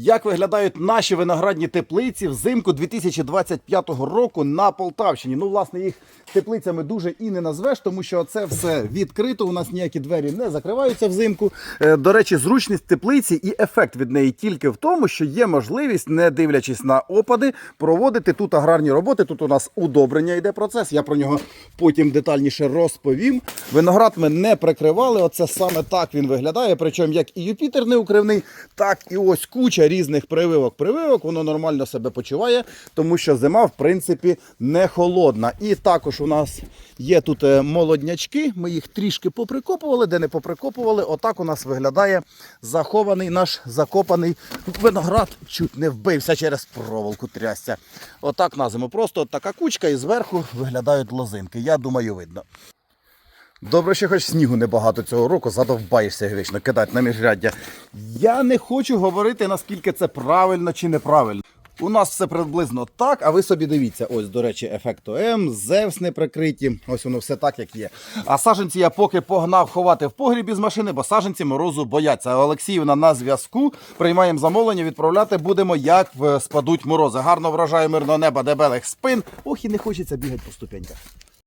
Як виглядають наші виноградні теплиці взимку 2025 року на Полтавщині? Ну, власне, їх теплицями дуже і не назвеш, тому що це все відкрито. У нас ніякі двері не закриваються взимку. Е, До речі, зручність теплиці і ефект від неї тільки в тому, що є можливість, не дивлячись на опади, проводити тут аграрні роботи. Тут у нас удобрення йде процес. Я про нього потім детальніше розповім. Виноград ми не прикривали. Оце саме так він виглядає. Причому як і Юпітер не укривний, так і ось куча різних прививок. Прививок воно нормально себе почуває, тому що зима, в принципі, не холодна. І також у нас є тут е, молоднячки. Ми їх трішки поприкопували, де не поприкопували. Отак у нас виглядає захований наш закопаний виноград. Чуть не вбився через проволоку трясся. Отак на зиму. Просто така кучка і зверху виглядають лозинки. Я думаю, видно. Добре, що хоч снігу небагато цього року, задовбаєшся вічно кидати на міжряддя. Я не хочу говорити, наскільки це правильно чи неправильно. У нас все приблизно так, а ви собі дивіться. Ось, до речі, ефект ОМ, Зевс не прикриті. Ось воно все так, як є. А саженці я поки погнав ховати в погрібі з машини, бо саженці морозу бояться. Олексіївна на зв'язку. Приймаємо замовлення, відправляти будемо, як спадуть морози. Гарно вражає мирного неба, дебелих спин. Ох, і не хочеться бігати по ступеньках.